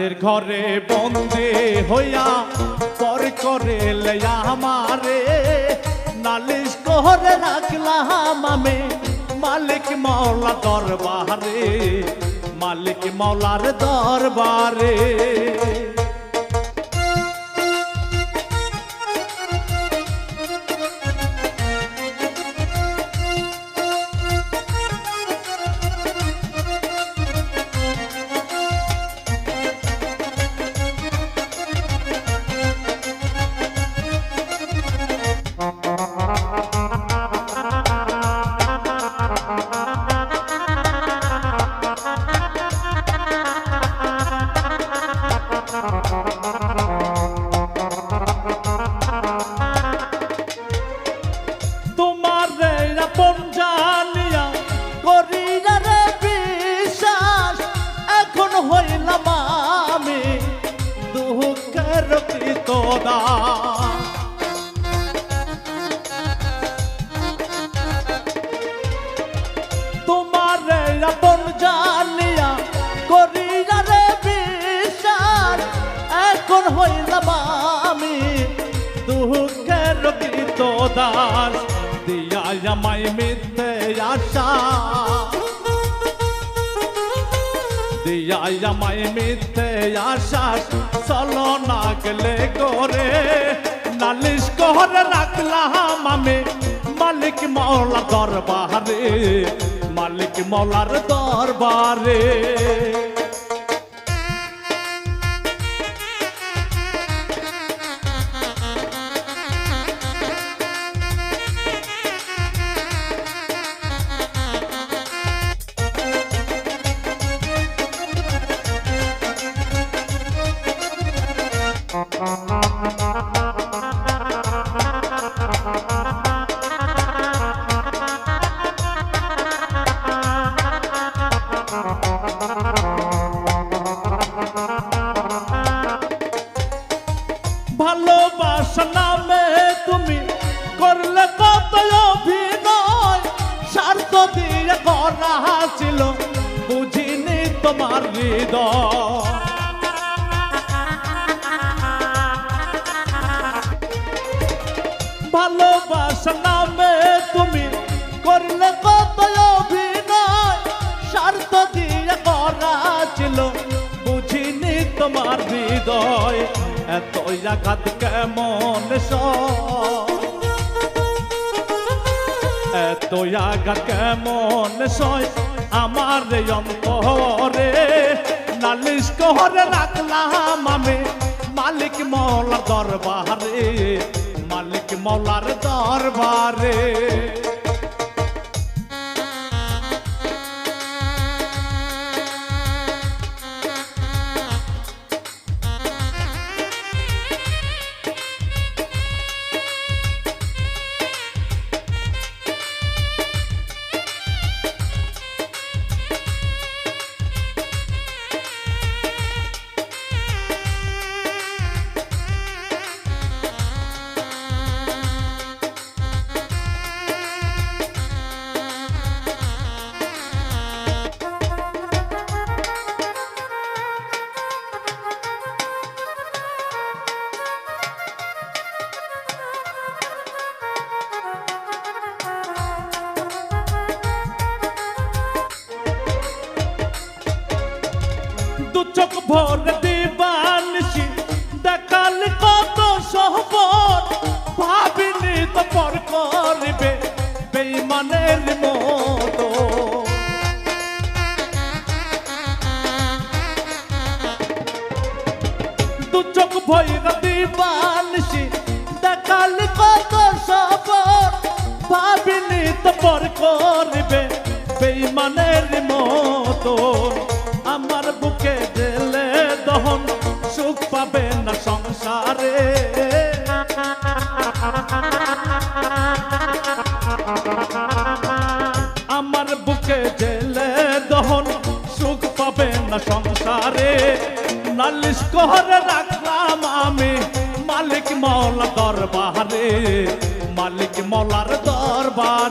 রাতের ঘরে বন্দে হইয়া পর করে আমারে। নালিশ করে রাখলাম আমি, মালিক মাওলা দরবারে, মালিক মাওলার দরবারে। দাস দিয়া আমায় মিথ্যে আশা। দিয়া আমায় মিথ্যে আশা, চলো না গেলে করে নালিশ করে রাখলাম আমি মালিক মৌলা দরবারে, মালিক মৌলার দরবারে। ভালোবাসা নামে তুমি করলে কত অভিনয়? স্বার্থ দিয়ে করা ছিল, বুঝিনি তোমার হৃদয়। ভালোবাসা নামে তুমি করলে কত অভিনয়? স্বার্থ দিয়ে করা ছিল, বুঝিনি তোমার হৃদয়। এত আঘাত কেমন সয়? এত আঘাত কেমন সয়? আমার অন্তরে নালিশ করে রাখলাম আমি। মালিক মৌলার দরবারে, মালিক মৌলার দরবারে। দু চোখ ভোর দিবানসি দেখাল কত সহবর ভাবিনি তো পর করবে বেইমানের মতো। দু চোখ ভৈরা দিবানসি দেখাল কত সবর ভাবিনি তো পর করবে বেইমানের মতো। আমার বুকে জেলে দহন সুখ পাবে না সংসারে। আমার বুকে জেলে দহন সুখ পাবে না সংসারে। নালিশ করে রাখলাম আমি মালিক মৌলা দরবারে। মালিক মৌলার দরবার।